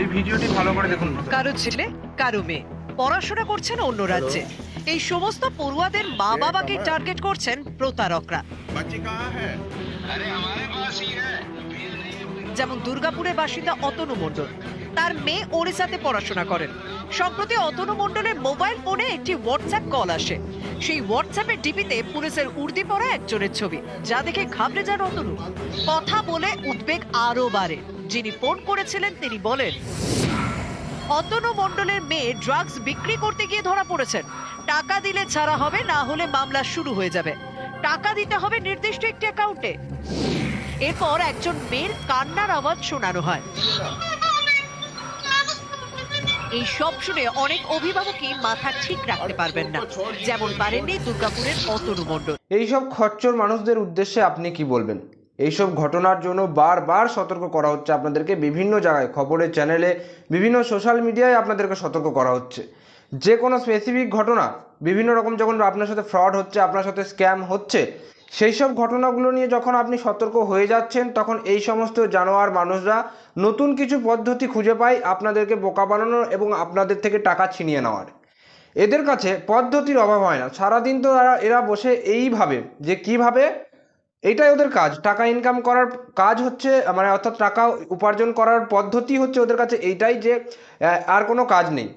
এই ভিডিওটি ভালো করে দেখুন। কারও ছেলে কারও মেয়ে। পড়াশোনা করছেন অন্য রাজ্যে। এই সমস্ত পড়ুয়াদের মা বাবাকে টার্গেট করছেন প্রতারকরা। যেমন দুর্গাপুরের বাসিন্দা অতনু মণ্ডল। তার মেয়ে ওড়িশাতে পড়াশোনা করেন। সম্প্রতি অতনু মণ্ডলের মোবাইল ফোনে একটি হোয়াটসঅ্যাপ কল আসে। সেই হোয়াটসঅ্যাপের ডিপিতে পুলিশের উর্দি পরা একজনের ছবি যা দেখে ঘাবড়ে যান অতনু। কথা বলে উদ্বেগ আরও বাড়ে। যিনি ফোন করেছিলেন, তিনি বলেন, অতনু মণ্ডলের মেয়ে ড্রাগস বিক্রি করতে গিয়ে ধরা পড়েছেন। টাকা দিলে ছাড়া হবে, না হলে মামলা শুরু হয়ে যাবে। টাকা দিতে হবে নির্দিষ্ট একটি অ্যাকাউন্টে। এরপর একজন মেয়ের কান্নার আওয়াজ শোনানো হয়। এই সব শুনে অনেক অভিভাবকই মাথা ঠিক রাখতে পারবেন না, যেমন পারেননি দুর্গাপুরের অতনু মণ্ডল। এইসব খরচর মানুষদের উদ্দেশ্যে আপনি কি বলবেন? এইসব ঘটনার জন্য বারবার সতর্ক করা হচ্ছে আপনাদেরকে বিভিন্ন জায়গায় খবরের চ্যানেলে, বিভিন্ন সোশ্যাল মিডিয়ায় আপনাদেরকে সতর্ক করা হচ্ছে। যে কোনো স্পেসিফিক ঘটনা, বিভিন্ন রকম যখন আপনার সাথে ফ্রড হচ্ছে, আপনার সাথে স্ক্যাম হচ্ছে, সেই সব ঘটনাগুলো নিয়ে যখন আপনি সতর্ক হয়ে যাচ্ছেন, তখন এই সমস্ত জানোয়ার মানুষরা নতুন কিছু পদ্ধতি খুঁজে পায় আপনাদেরকে বোকা বানানোর এবং আপনাদের থেকে টাকা ছিনিয়ে নেওয়ার। এদের কাছে পদ্ধতির অভাব হয় না। সারাদিন তো এরা বসে এইভাবে যে কীভাবে এটাই ওদের কাজ। টাকা ইনকাম করার কাজ হচ্ছে মানে অর্থাৎ টাকা উপার্জন করার পদ্ধতি হচ্ছে ওদের কাছে এইটাই যে আর কোনো কাজ নেই।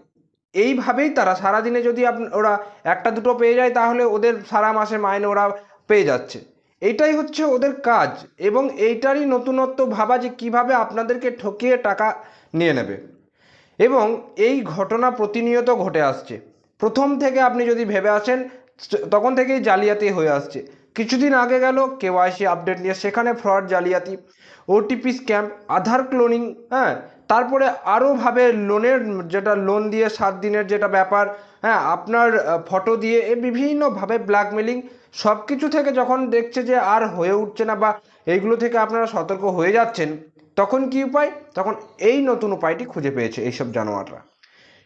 এইভাবেই তারা সারাদিনে যদি ওরা একটা দুটো পেয়ে যায়, তাহলে ওদের সারা মাসে মাইনে ওরা পেয়ে যাচ্ছে। এইটাই হচ্ছে ওদের কাজ এবং এইটারই নতুনত্ব ভাবা যে কীভাবে আপনাদেরকে ঠকিয়ে টাকা নিয়ে নেবে। এবং এই ঘটনা প্রতিনিয়ত ঘটে আসছে। প্রথম থেকে আপনি যদি ভেবে আসেন, তখন থেকেই জালিয়াতি হয়ে আসছে। কিছুদিন আগে গেল কেওয়াইসি আপডেট নিয়ে, সেখানে ফ্রড জালিয়াতি, ওটিপি স্ক্যাম, আধার ক্লোনিং হ্যাঁ তারপরে আরোভাবে লোনের যেটা লোন দিয়ে সাত দিনের যেটা ব্যাপার হ্যাঁ আপনার ফটো দিয়ে, এ বিভিন্নভাবে ব্ল্যাকমেলিং সব কিছু থেকে যখন দেখছে যে আর হয়ে উঠছে না বা এইগুলো থেকে আপনারা সতর্ক হয়ে যাচ্ছেন, তখন কি উপায়? তখন এই নতুন উপায়টি খুঁজে পেয়েছে এইসব জানোয়াররা।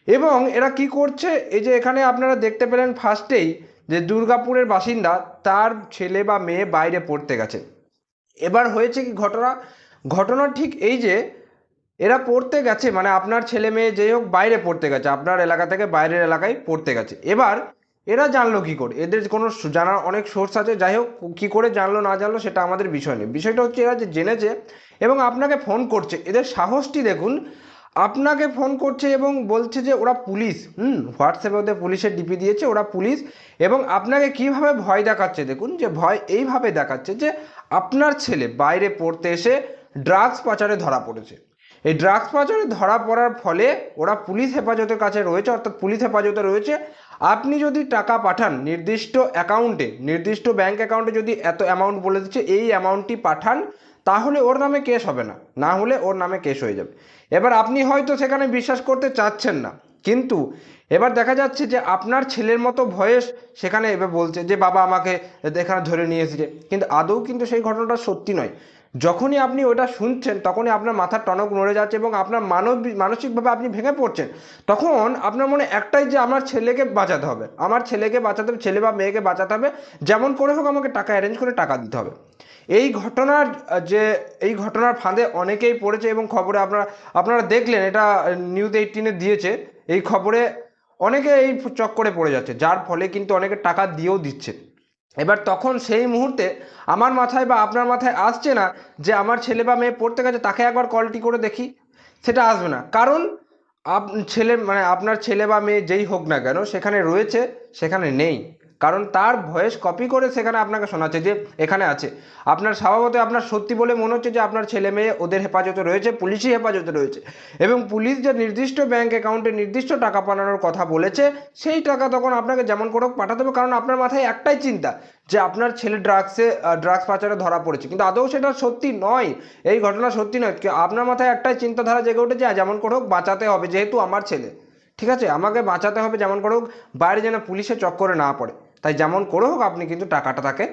এবং এরা কি করছে? এই যে এখানে আপনারা দেখতে পেলেন ফার্স্টেই যে দুর্গাপুরের বাসিন্দা তার ছেলে বা মেয়ে বাইরে পড়তে গেছে। এবার হয়েছে কি ঘটনা? ঘটনা ঠিক এই যে এরা পড়তে গেছে মানে আপনার ছেলে মেয়ে যেই হোক বাইরে পড়তে গেছে, আপনার এলাকা থেকে বাইরের এলাকায় পড়তে গেছে। এবার এরা জানলো কি করে? এদের কোনো জানার অনেক সোর্স আছে, যাই হোক কী করে জানলো না জানলো সেটা আমাদের বিষয় নেই। বিষয়টা হচ্ছে এরা যে জেনেছে এবং আপনাকে ফোন করছে, এদের সাহসটি দেখুন আপনাকে ফোন করছে এবং বলছে যে ওরা পুলিশ, হুম হোয়াটসঅ্যাপে ওদের পুলিশের ডিপি দিয়েছে, ওরা পুলিশ এবং আপনাকে কীভাবে ভয় দেখাচ্ছে? দেখুন যে ভয় এইভাবে দেখাচ্ছে যে আপনার ছেলে বাইরে পড়তে এসে ড্রাগস পাচারে ধরা পড়েছে। এই ড্রাগস পাচারে ধরা পড়ার ফলে ওরা পুলিশ হেফাজতের কাছে রয়েছে, অর্থাৎ পুলিশ হেফাজতে রয়েছে। আপনি যদি টাকা পাঠান নির্দিষ্ট অ্যাকাউন্টে নির্দিষ্ট ব্যাংক অ্যাকাউন্টে যদি এত অ্যামাউন্ট বলে দিচ্ছে, এই অ্যামাউন্টটি পাঠান তাহলে ওর নামে কেস হবে না। না হলে ওর নামে কেস হয়ে যাবে। এবার আপনি হয়তো সেখানে বিশ্বাস করতে চাচ্ছেন না। কিন্তু এবার দেখা যাচ্ছে যে আপনার ছেলের মতো ভয়েস সেখানে এবার বলছে যে, বাবা আমাকে এখানে ধরে নিয়ে এসেছে। কিন্তু আদৌ কিন্তু সেই ঘটনাটা সত্যি নয়। যখনই আপনি ওটা শুনছেন, তখনই আপনার মাথার টনক নড়ে যাচ্ছে এবং আপনার মানব, মানসিকভাবে আপনি ভেঙে পড়ছেন। তখন আপনার মনে একটাই যে, আমার ছেলেকে বাঁচাতে হবে। আমার ছেলেকে বাঁচাতে হবে, ছেলে বা মেয়েকে বাঁচাতে হবে। যেমন করে হোক আমাকে টাকা অ্যারেঞ্জ করে টাকা দিতে হবে। এই ঘটনার যে এই ঘটনার ফাঁদে অনেকেই পড়েছে এবং খবরে আপনারা আপনারা দেখলেন, এটা নিউজ এইটিনে দিয়েছে, এই খবরে অনেকে এই চক্করে পড়ে যাচ্ছে, যার ফলে কিন্তু অনেকে টাকা দিয়েও দিচ্ছে। এবার তখন সেই মুহূর্তে আমার মাথায় বা আপনার মাথায় আসছে না যে আমার ছেলে বা মেয়ে পড়তে গেছে, তাকে একবার কলটি করে দেখি, সেটা আসবে না। কারণ আপ, ছেলে মানে আপনার ছেলে বা মেয়ে যেই হোক না কেন, সেখানে রয়েছে, সেখানে নেই। কারণ তার ভয়েস কপি করে সেখানে আপনাকে শোনাচ্ছে যে এখানে আছে। আপনার স্বভাবত আপনার সত্যি বলে মনে হচ্ছে যে আপনার ছেলে মেয়ে ওদের হেফাজতে রয়েছে পুলিশই হেফাজতে রয়েছে। এবং পুলিশ যে নির্দিষ্ট ব্যাঙ্ক অ্যাকাউন্টে নির্দিষ্ট টাকা পাঠানোর কথা বলেছে সেই টাকা তখন আপনাকে যেমন করে পাঠাতে হবে কারণ আপনার মাথায় একটাই চিন্তা যে আপনার ছেলে ড্রাগসে ড্রাগস পাচারে ধরা পড়েছে। কিন্তু আদৌ সেটা সত্যি নয় এই ঘটনা সত্যি নয়। আপনার মাথায় একটাই চিন্তাধারা জেগে উঠেছে "আ, যেমন করে হোক বাঁচাতে হবে যেহেতু আমার ছেলে। ঠিক আছে? আমাকে বাঁচাতে হবে যেমন করে হোক বাইরে যেন পুলিশের চক্করে না পড়ে। তাই যেমন করে হোক, আপনি কিন্তু টাকাটা তাকে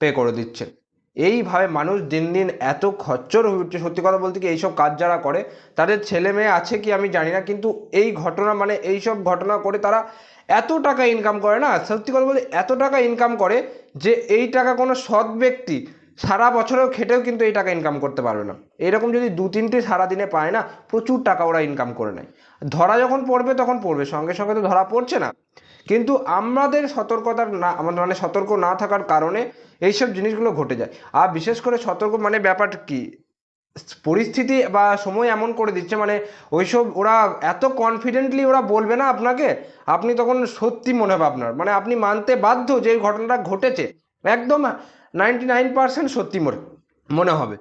পে করে দিচ্ছেন। এইভাবে মানুষ দিন দিন এত খচ্চর হয়ে উঠছে। সত্যি কথা বলতে কি, এইসব কাজ যারা করে, তাদের ছেলে মেয়ে আছে কি আমি জানি না, কিন্তু এই ঘটনা মানে এইসব ঘটনা করে তারা এত টাকা ইনকাম করে না, সত্যি কথা বলতে এত টাকা ইনকাম করে যে এই টাকা কোনো সৎ ব্যক্তি সারা বছরেও খেটেও কিন্তু এই টাকা ইনকাম করতে পারবে না। এরকম যদি দু তিনটে সারা দিনে পায় না, প্রচুর টাকা ওরা ইনকাম করে নেয়। ধরা যখন পড়বে তখন পড়বে, সঙ্গে সঙ্গে তো ধরা পড়ছে না। কিন্তু আমাদের সতর্কতার না, আমাদের মানে সতর্ক না থাকার কারণে এইসব জিনিসগুলো ঘটে যায়। আর বিশেষ করে সতর্ক মানে ব্যাপারটা কি? পরিস্থিতি বা সময় এমন করে দিচ্ছে মানে ওইসব ওরা এত কনফিডেন্টলি ওরা বলবে না আপনাকে, আপনি তখন সত্যি মনে হবে আপনার। মানে আপনি মানতে বাধ্য যে এই ঘটনাটা ঘটেছে, একদম নাইনটি নাইন পার্সেন্ট সত্যি মনে মনে হবে।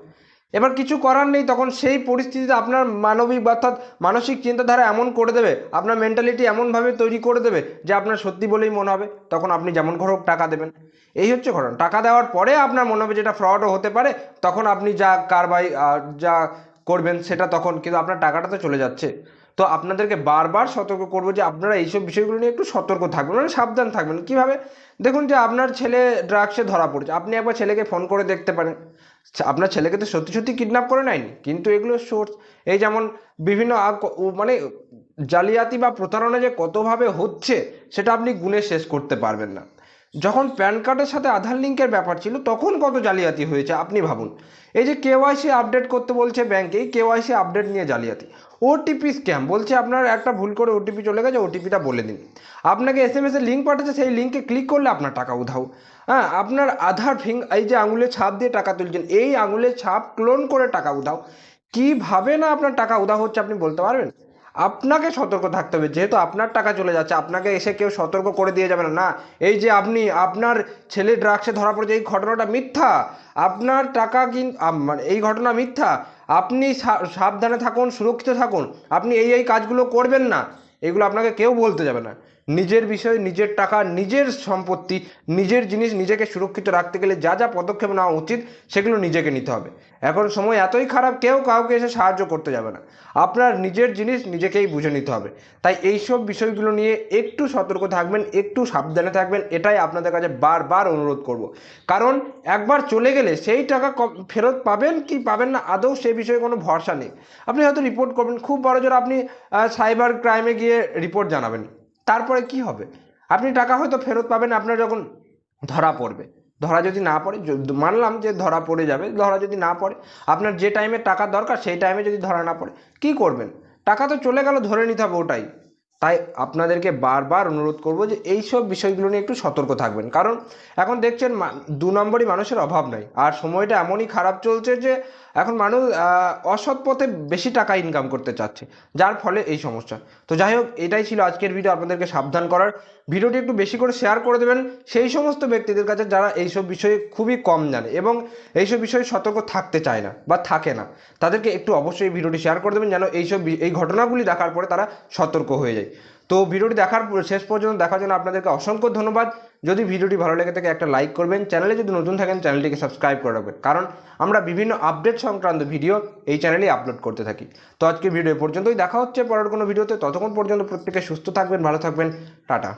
এবার কিছু করার নেই, তখন সেই পরিস্থিতিতে আপনার মানবিক অর্থাৎ মানসিক চিন্তাধারা এমন করে দেবে, আপনার মেন্টালিটি এমনভাবে তৈরি করে দেবে যে আপনার সত্যি বলেই মনে হবে, তখন আপনি যেমন হোক টাকা দেবেন। এই হচ্ছে ঘটনা। টাকা দেওয়ার পরে আপনার মনে হবে যেটা ফ্রডও হতে পারে, তখন আপনি যা কারবাই যা করবেন সেটা তখন, কিন্তু আপনার টাকাটা তো চলে যাচ্ছে। তো আপনাদেরকে বারবার সতর্ক করব যে আপনারা এইসব বিষয়গুলো নিয়ে একটু সতর্ক থাকবেন মানে সাবধান থাকবেন। কীভাবে? দেখুন যে আপনার ছেলে ড্রাগসে ধরা পড়েছে, আপনি একবার ছেলেকে ফোন করে দেখতে পারেন। আপনার ছেলেকে তো সত্যি সত্যি কিডন্যাপ করে নেয়নি? কিন্তু এগুলো সোর্স, এই যেমন বিভিন্ন মানে জালিয়াতি বা প্রতারণা যে কতভাবে হচ্ছে, সেটা আপনি গুণে শেষ করতে পারবেন না। যখন প্যান কার্ডের সাথে আধার লিঙ্কের ব্যাপার ছিল, তখন কত জালিয়াতি হয়েছে, আপনি ভাবুন। এই যে কেওয়াইসি আপডেট করতে বলছে ব্যাংকে কেওয়াইসি আপডেট নিয়ে জালিয়াতি। ওটিপি স্ক্যাম বলছে আপনার একটা ভুল করে ওটিপি চলে গেছে ওটিপিটা বলে দিন। আপনাকে এস এম এস এর লিঙ্ক পাঠাচ্ছে, সেই লিঙ্কে ক্লিক করলে আপনার টাকা উধাও। হ্যাঁ আপনার আধার ফিং এই যে আঙুলের ছাপ দিয়ে টাকা তুলছেন, এই আঙুলের ছাপ ক্লোন করে টাকা উধাও। কীভাবে না আপনার টাকা উধাও হচ্ছে আপনি বলতে পারবেন? আপনাকে সতর্ক থাকতে হবে, যেহেতু আপনার টাকা চলে যাচ্ছে, আপনাকে এসে কেউ সতর্ক করে দিয়ে যাবে না। না, এই যে আপনি, আপনার ছেলে ড্রাগসে ধরা পড়েছে, এই ঘটনাটা মিথ্যা। আপনার টাকা কিন মানে এই ঘটনা মিথ্যা। আপনি সাবধানে থাকুন, সুরক্ষিত থাকুন। আপনি এই এই কাজগুলো করবেন না। এগুলো আপনাকে কেউ বলতে যাবে না। নিজের বিষয়, নিজের টাকা, নিজের সম্পত্তি, নিজের জিনিস নিজেকে সুরক্ষিত রাখতে গেলে যা যা পদক্ষেপ নেওয়া উচিত সেগুলো নিজেকে নিতে হবে। এখন সময় এতই খারাপ, কেউ কাউকে এসে সাহায্য করতে যাবে না। আপনার নিজের জিনিস নিজেকেই বুঝে নিতে হবে। তাই এইসব বিষয়গুলো নিয়ে একটু সতর্ক থাকবেন, একটু সাবধানে থাকবেন, এটাই আপনাদের কাছে বারবার অনুরোধ করব। কারণ একবার চলে গেলে সেই টাকা ফেরত পাবেন কি পাবেন না, আদৌ সে বিষয়ে কোনো ভরসা নেই। আপনি হয়তো রিপোর্ট করবেন, খুব বড় জোর আপনি সাইবার ক্রাইমে গিয়ে রিপোর্ট জানাবেন। তারপরে কি হবে? আপনি টাকা হয়তো ফেরত পাবেন, আপনার যখন ধরা পড়বে। ধরা যদি না পড়ে মানলাম যে ধরা পড়ে যাবে, ধরা যদি না পড়ে, আপনার যে টাইমে টাকা দরকার, সেই টাইমে যদি ধরা না পড়ে, কি করবেন? টাকা তো চলে গেল, ধরে নিতে হবে ওটাই। তাই আপনাদেরকে বারবার অনুরোধ করব যে এই সব বিষয়গুলো নিয়ে একটু সতর্ক থাকবেন। কারণ এখন দেখছেন দু নম্বরই মানুষের অভাব নাই। আর সময়টা এমনই খারাপ চলছে যে এখন মানুষ অসৎ পথে বেশি টাকা ইনকাম করতে চাচ্ছে। যার ফলে এই সমস্যা। তো যাই হোক, এটাই ছিল আজকের ভিডিও আপনাদেরকে সাবধান করার। ভিডিওটি একটু বেশি করে শেয়ার করে দেবেন। সেই সমস্ত ব্যক্তিদের কাছে যারা এইসব বিষয়ে খুবই কম জানে এবং এইসব বিষয়ে সতর্ক থাকতে চায় না বা থাকে না, তাদেরকে একটু অবশ্যই ভিডিওটি শেয়ার করে দেবেন যেন এইসব এই ঘটনাগুলি দেখার পরে তারা সতর্ক হয়ে যায়। তো ভিডিওটি দেখার শেষ পর্যন্ত দেখার জন্য আপনাদেরকে অসংখ্য ধন্যবাদ। যদি ভিডিওটি ভালো লেগে থাকে, একটা লাইক করবেন। চ্যানেলে যদি নতুন থাকেন, চ্যানেলটিকে সাবস্ক্রাইব করে রাখবেন। কারণ আমরা বিভিন্ন আপডেট সংক্রান্ত ভিডিও এই চ্যানেলেই আপলোড করতে থাকি। তো আজকে ভিডিও পর্যন্তই। দেখা হচ্ছে পরের কোনো ভিডিওতে। ততক্ষণ পর্যন্ত প্রত্যেকে সুস্থ থাকবেন, ভালো থাকবেন। টাটা।